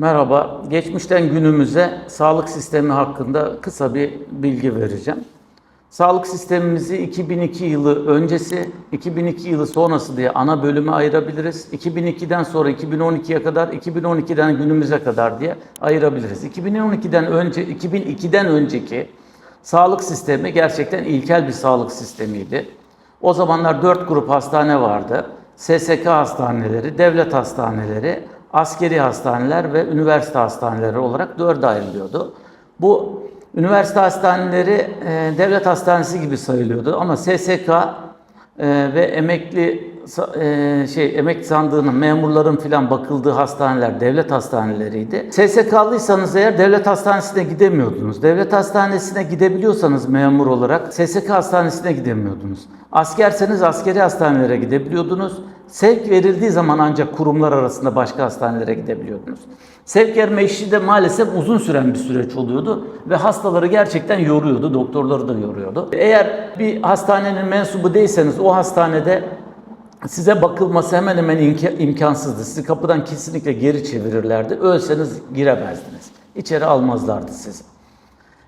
Merhaba. Geçmişten günümüze sağlık sistemi hakkında kısa bir bilgi vereceğim. Sağlık sistemimizi 2002 yılı öncesi, 2002 yılı sonrası diye ana bölüme ayırabiliriz. 2002'den sonra 2012'ye kadar, 2012'den günümüze kadar diye ayırabiliriz. 2012'den önce, 2002'den önceki sağlık sistemi gerçekten ilkel bir sağlık sistemiydi. O zamanlar dört grup hastane vardı. SSK hastaneleri, devlet hastaneleri, askeri hastaneler ve üniversite hastaneleri olarak dörde ayrılıyordu. Bu üniversite hastaneleri e, devlet hastanesi gibi sayılıyordu ama SSK e, ve emekli e, şey emekli sandığının memurların filan bakıldığı hastaneler devlet hastaneleriydi. SSK'lıysanız eğer devlet hastanesine gidemiyordunuz. Devlet hastanesine gidebiliyorsanız memur olarak SSK hastanesine gidemiyordunuz. Askerseniz askeri hastanelere gidebiliyordunuz. Sevk verildiği zaman ancak kurumlar arasında başka hastanelere gidebiliyordunuz. Sevk verme işi de maalesef uzun süren bir süreç oluyordu ve hastaları gerçekten yoruyordu, doktorları da yoruyordu. Eğer bir hastanenin mensubu değilseniz o hastanede size bakılması hemen hemen imka- imkansızdı. Sizi kapıdan kesinlikle geri çevirirlerdi. Ölseniz giremezdiniz. İçeri almazlardı sizi.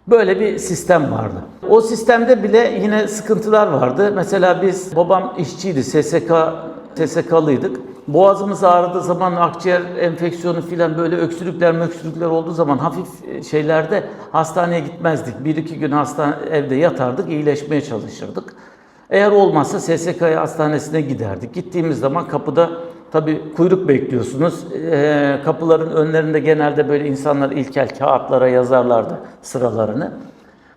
Böyle bir sistem vardı. O sistemde bile yine sıkıntılar vardı. Mesela biz, babam işçiydi, SSK, SSK'lıydık. Boğazımız ağrıdığı zaman akciğer enfeksiyonu filan böyle öksürükler möksürükler olduğu zaman hafif şeylerde hastaneye gitmezdik. Bir iki gün hastane, evde yatardık, iyileşmeye çalışırdık. Eğer olmazsa SSK hastanesine giderdik. Gittiğimiz zaman kapıda tabii kuyruk bekliyorsunuz. Ee, kapıların önlerinde genelde böyle insanlar ilkel kağıtlara yazarlardı sıralarını.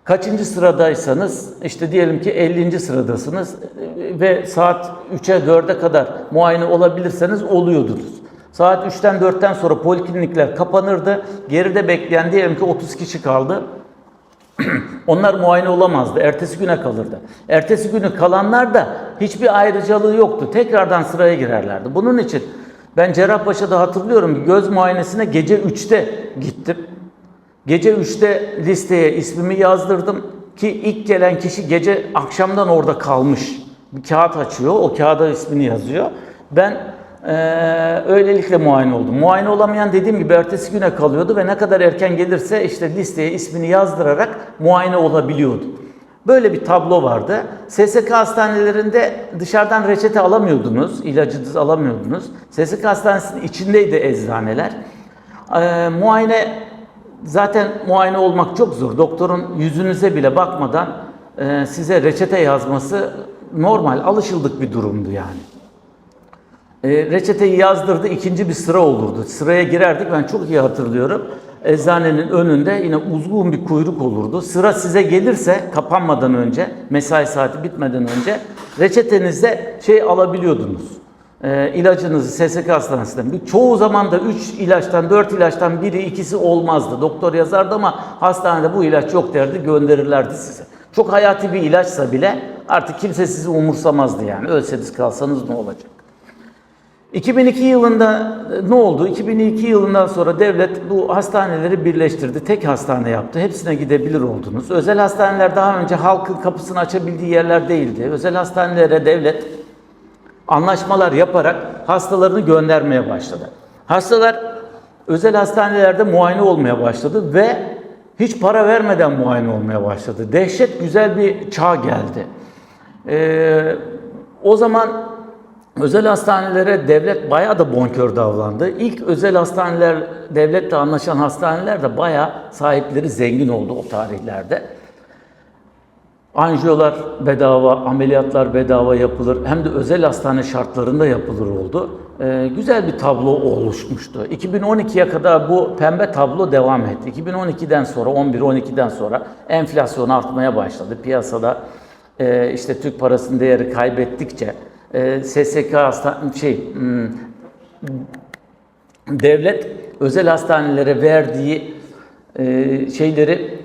Kaçıncı sıradaysanız işte diyelim ki 50. sıradasınız e, ve saat 3'e 4'e kadar muayene olabilirseniz oluyordunuz. Saat 3'ten 4'ten sonra poliklinikler kapanırdı. Geride bekleyen diyelim ki 30 kişi kaldı. Onlar muayene olamazdı. Ertesi güne kalırdı. Ertesi günü kalanlar da hiçbir ayrıcalığı yoktu. Tekrardan sıraya girerlerdi. Bunun için ben Cerrahpaşa'da hatırlıyorum göz muayenesine gece 3'te gittim. Gece 3'te listeye ismimi yazdırdım ki ilk gelen kişi gece akşamdan orada kalmış. Bir kağıt açıyor, o kağıda ismini yazıyor. Ben eee, öylelikle muayene oldum. Muayene olamayan dediğim gibi ertesi güne kalıyordu ve ne kadar erken gelirse işte listeye ismini yazdırarak muayene olabiliyordu. Böyle bir tablo vardı. SSK hastanelerinde dışarıdan reçete alamıyordunuz, ilacınızı alamıyordunuz. SSK hastanesinin içindeydi eczaneler. Eee muayene Zaten muayene olmak çok zor. Doktorun yüzünüze bile bakmadan e, size reçete yazması normal, alışıldık bir durumdu yani. E, reçeteyi yazdırdı, ikinci bir sıra olurdu. Sıraya girerdik, ben çok iyi hatırlıyorum. Eczanenin önünde yine uzun bir kuyruk olurdu. Sıra size gelirse kapanmadan önce, mesai saati bitmeden önce reçetenizde şey alabiliyordunuz. E, ilacınızı SSK hastanesinden. Bir- Çoğu zaman da 3 ilaçtan, 4 ilaçtan biri, ikisi olmazdı. Doktor yazardı ama hastanede bu ilaç yok derdi, gönderirlerdi size. Çok hayati bir ilaçsa bile artık kimse sizi umursamazdı yani. Ölseniz kalsanız ne olacak? 2002 yılında e, ne oldu? 2002 yılından sonra devlet bu hastaneleri birleştirdi. Tek hastane yaptı. Hepsine gidebilir oldunuz. Özel hastaneler daha önce halkın kapısını açabildiği yerler değildi. Özel hastanelere devlet anlaşmalar yaparak hastalarını göndermeye başladı. Hastalar özel hastanelerde muayene olmaya başladı ve hiç para vermeden muayene olmaya başladı. Dehşet güzel bir çağ geldi. Ee, o zaman özel hastanelere devlet bayağı da bonkör davrandı. İlk özel hastaneler, devletle anlaşan hastaneler de bayağı sahipleri zengin oldu o tarihlerde. Anjiyolar bedava, ameliyatlar bedava yapılır. Hem de özel hastane şartlarında yapılır oldu. Ee, güzel bir tablo oluşmuştu. 2012'ye kadar bu pembe tablo devam etti. 2012'den sonra, 11-12'den sonra enflasyon artmaya başladı. Piyasada e, işte Türk parasının değeri kaybettikçe e, SSK hasta şey hmm, devlet özel hastanelere verdiği e, şeyleri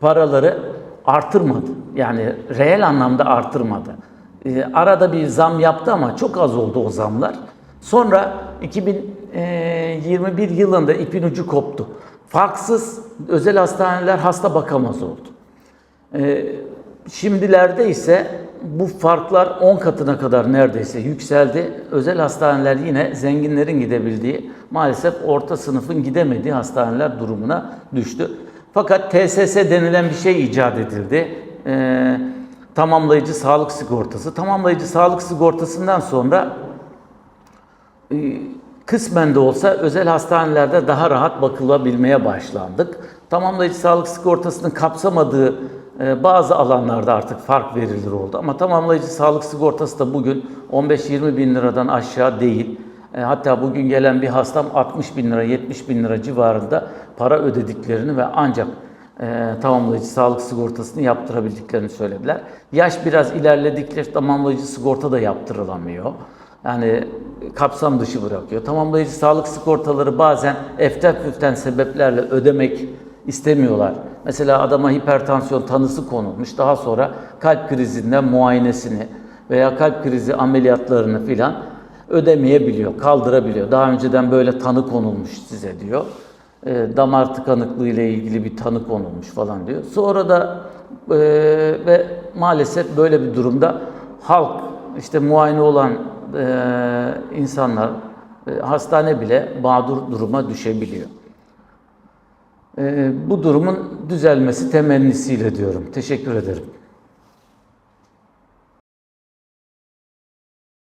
paraları artırmadı. Yani reel anlamda artırmadı. E, arada bir zam yaptı ama çok az oldu o zamlar. Sonra 2021 yılında ipin ucu koptu. Farksız özel hastaneler hasta bakamaz oldu. E, şimdilerde ise bu farklar 10 katına kadar neredeyse yükseldi. Özel hastaneler yine zenginlerin gidebildiği, maalesef orta sınıfın gidemediği hastaneler durumuna düştü. Fakat TSS denilen bir şey icat edildi. Ee, tamamlayıcı sağlık sigortası. Tamamlayıcı sağlık sigortasından sonra e, kısmen de olsa özel hastanelerde daha rahat bakılabilmeye başlandık. Tamamlayıcı sağlık sigortasının kapsamadığı e, bazı alanlarda artık fark verilir oldu. Ama tamamlayıcı sağlık sigortası da bugün 15-20 bin liradan aşağı değil. E, Hatta bugün gelen bir hastam 60 bin lira, 70 bin lira civarında para ödediklerini ve ancak e, tamamlayıcı sağlık sigortasını yaptırabildiklerini söylediler. Yaş biraz ilerledikçe tamamlayıcı sigorta da yaptırılamıyor. Yani kapsam dışı bırakıyor. Tamamlayıcı sağlık sigortaları bazen eften püften sebeplerle ödemek istemiyorlar. Mesela adama hipertansiyon tanısı konulmuş. Daha sonra kalp krizinden muayenesini veya kalp krizi ameliyatlarını filan ödemeyebiliyor, kaldırabiliyor. Daha önceden böyle tanı konulmuş size diyor. E, damar tıkanıklığı ile ilgili bir tanı konulmuş falan diyor. Sonra da e, ve maalesef böyle bir durumda halk işte muayene olan e, insanlar e, hastane bile mağdur duruma düşebiliyor. E, bu durumun düzelmesi temennisiyle diyorum. Teşekkür ederim.